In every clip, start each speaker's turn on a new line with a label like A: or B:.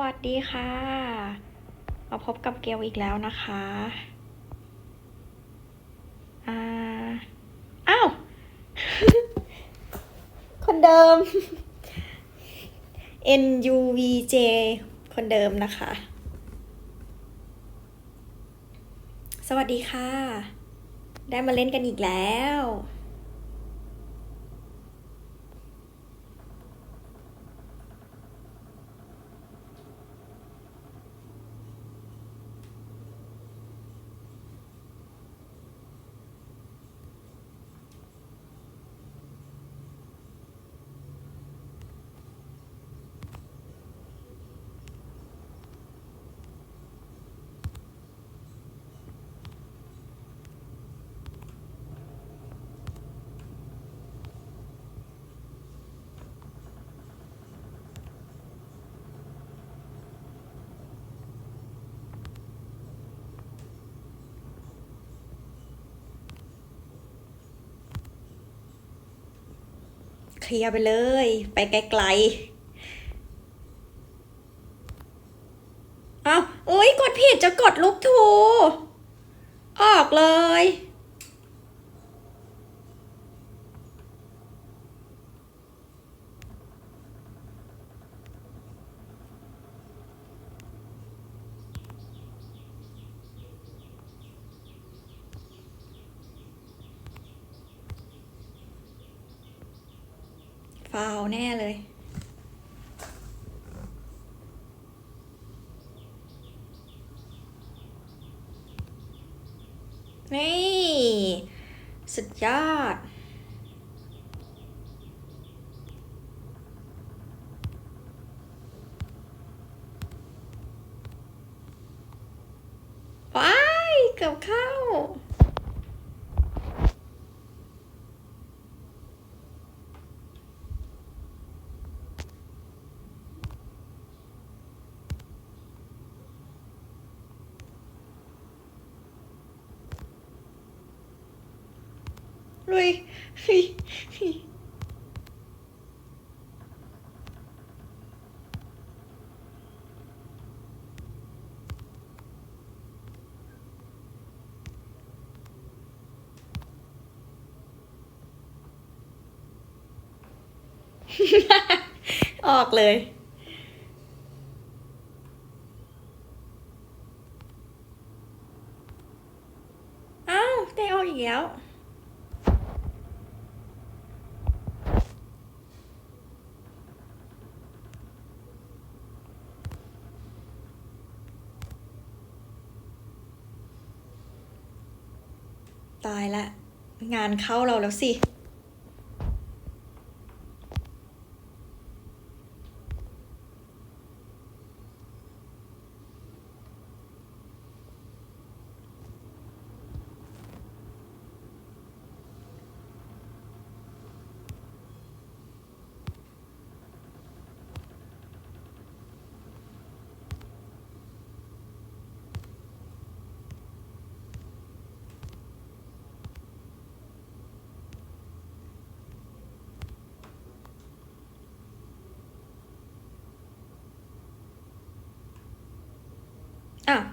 A: วัสดีค่ะ มาพบกับเกลอีกแล้วนะคะ อ่า อ้าว คนเดิม NUVJ คนเดิมนะคะ สวัสดีค่ะ ได้มาเล่นกันอีกแล้ว เคลียร์ไปเลย ไปไกลๆเอาเอ้ย กดผิดจะกดลูกทู ออกเลย แน่เลย นี่ สุดยอด ว้าย เกือบเข้า ลุยเฮ้ยเฮ้ยออกเลย อ้าวได้ออกอีกแล้ว ตายละ งานเข้าเราแล้วสิ อ้าว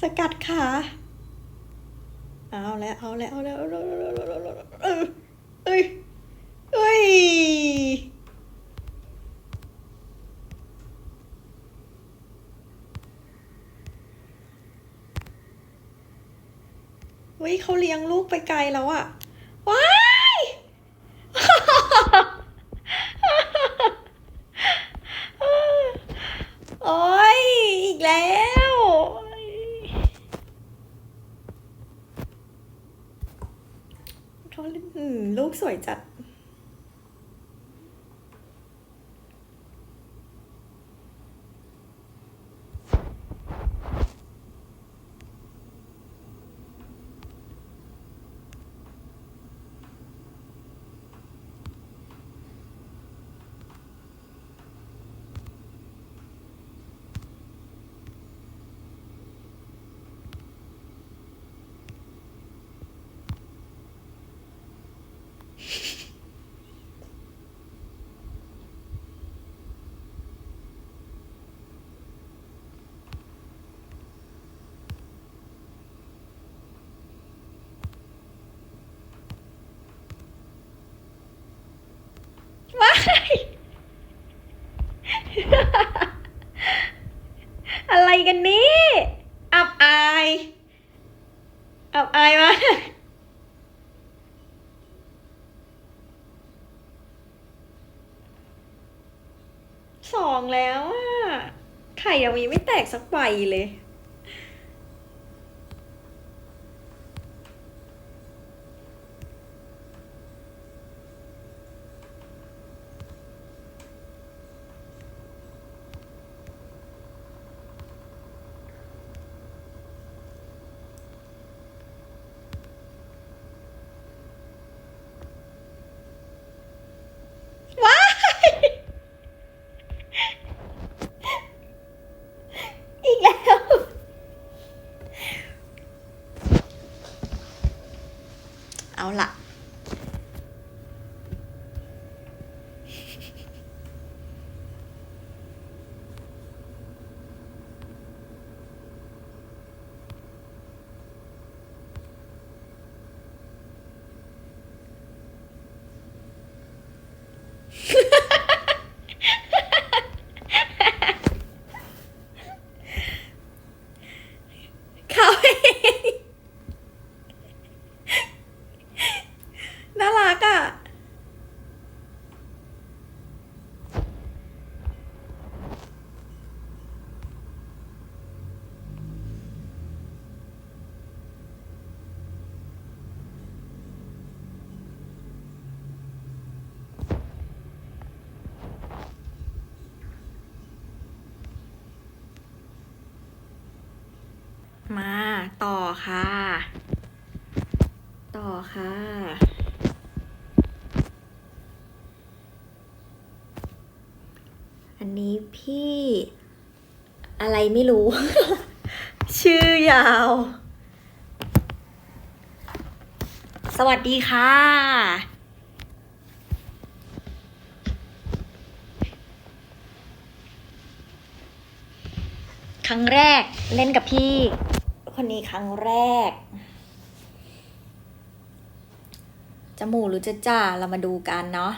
A: ส กัดขาเอาแล้วเอาแล้วเอาแล้วเอ้ยเอ้ยเอ้ยเฮ้ยเขาเลี้ยงลูกไปไกลแล้วอะว้า อะไรกันนี่อับอายอับอายมากสองแล้วอะไข่ยังมีไม่แตกสักใบเลย ว้าย อีกแล้ว เอาละเขาเองน่ารักอะ มา ต่อค่ะ ต่อค่ะ อันนี้พี่ อะไรไม่รู้ ชื่อยาว สวัสดีค่ะครั้งแรกเล่นกับพี่ คนนี้ครั้งแรก จมูกหรือจะจ่าเรามาดูกันเนาะ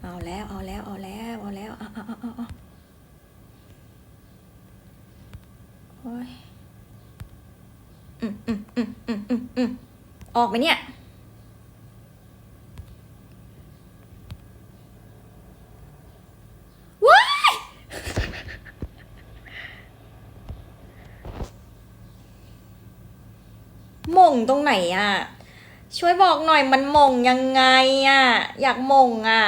A: เอาแล้ว เอาแล้ว เอาแล้ว เอาแล้วเอาเอาเอาเอาเอาโอ้ยอืมอืมอืมอืมอืมอืมออกไหมเนี่ย ว้าย หม่ง ตรงไหนอะ ช่วยบอกหน่อยมันมงยังไงอะ อยากมงอะ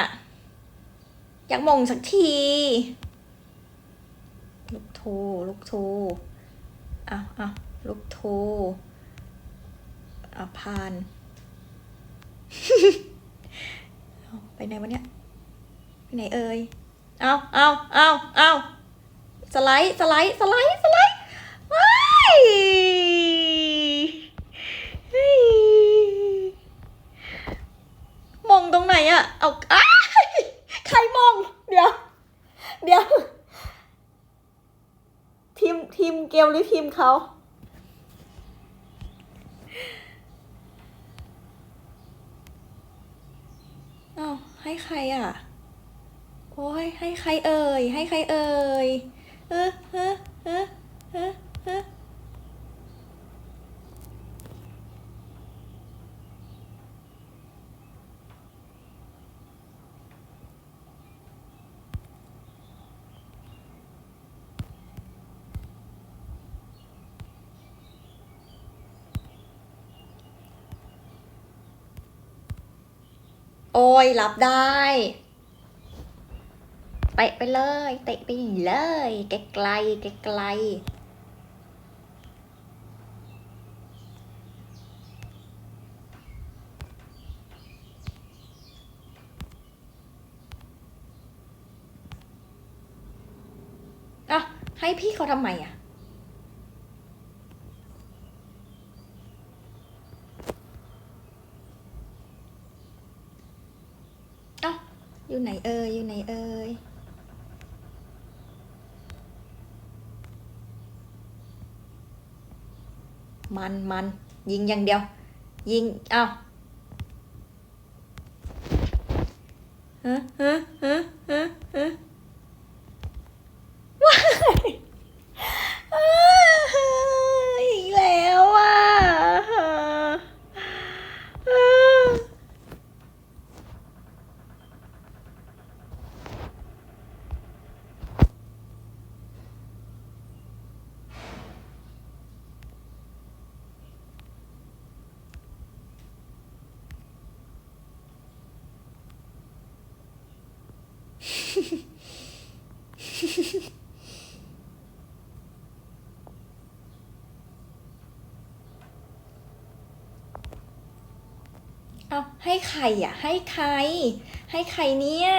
A: อยากมงสักที ลูกทูลูกทูเอาเอาลูกทูเอาพานไปไหนวะเนี่ย ไปไหนเอ่ย เอาเอาเอาเอาสไลด์ สไลด์ สไลด์ สไลด์ว้ายเฮ้ยมองตรงไหนอะเอาอ้ายใครมอง เดี๋ยว เดี๋ยว ทีม ทีมเกลหรือที มเขาอ้าวให้ใครอะ โอ้ยให้ใครเอ่ย ให้ใครเอ่ยเออเออเออเออเออ โอ้ยรับได้เตะไปเลยเตะไปเลยไกลไกลไกลไกลอะให้พี่เขาทำไมอะอะ อยู่ไหนเอ่ย อยู่ไหนเอ่ย มันมันยิงอย่างเดียว ยิง เอาฮะฮะฮะฮะ ให้ใครอะ ให้ใคร ให้ใครเนี่ย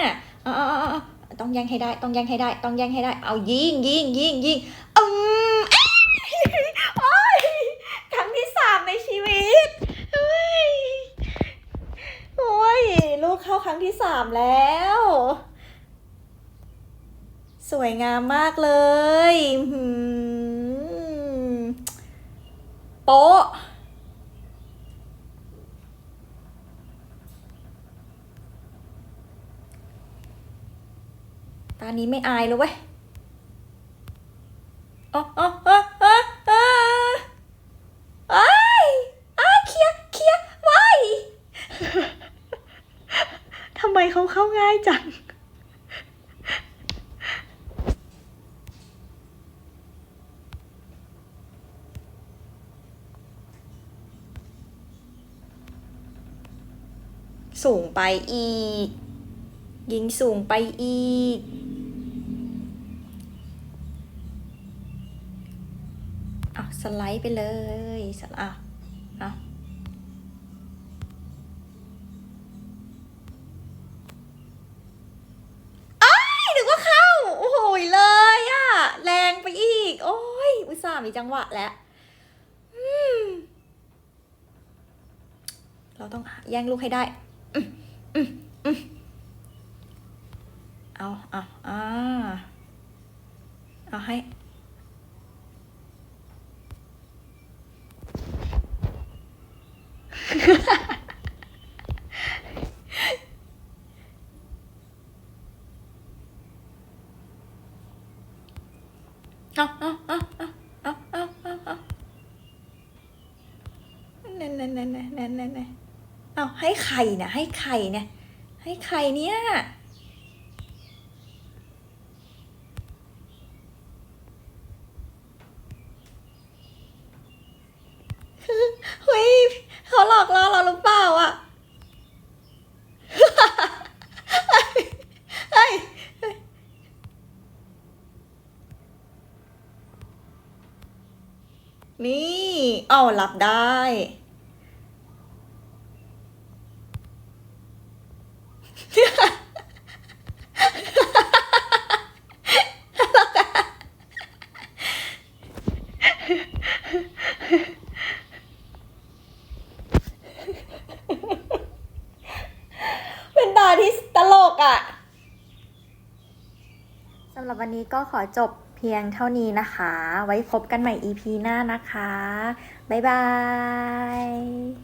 A: เอาเอาเอาต้องแย่งให้ได้ ต้องแย่งให้ได้ ต้องแย่งให้ได้ เอายิงยิงยิงยิงอืมโอ้ยครั้งที่สามในชีวิตเฮ้ยโอ้ยลูกเข้าครั้งที่สามแล้ว สวยงามมากเลยโป๊ะ ตอนนี้ไม่อายแล้วเว้ยอ๋ออ๋ออ๋ออ๋ออ๋อไอ้ายอ้ายเคียเคียร์ไว้ทำไมเขาเข้าง่ายจังสูงไปอีก ยิงสูงไปอีก เอาส ไลด์ไปเลยสไลด์เอ้ถือว่าเข้าโอ้ยเลยอะแรงไปอีก โอ้ยอุตส่าห์มีจังหวะแล้วเราต้องแย่งลูกให้ได้ อืมอืมอืมเอาเอาอ่าเอาให้ เอาเอาเอาเอาเอาเอาเอาเอานั่นนั่นนั่นนั่นนั่นนั่นนั่นเอาให้ใครเนี่ยให้ใครเนี่ยให้ใครเนี่ยเฮ้ย เขาหลอกล่อเราหรือเปล่าอะเฮ้ยนี่เอารับได้ เป็นตาที่ตลกอะ สำหรับวัน นี้ก็ขอจบเพียงเท่านี้นะคะ ไว้พบกันใหม่ EP หน้านะคะ บ๊ายบาย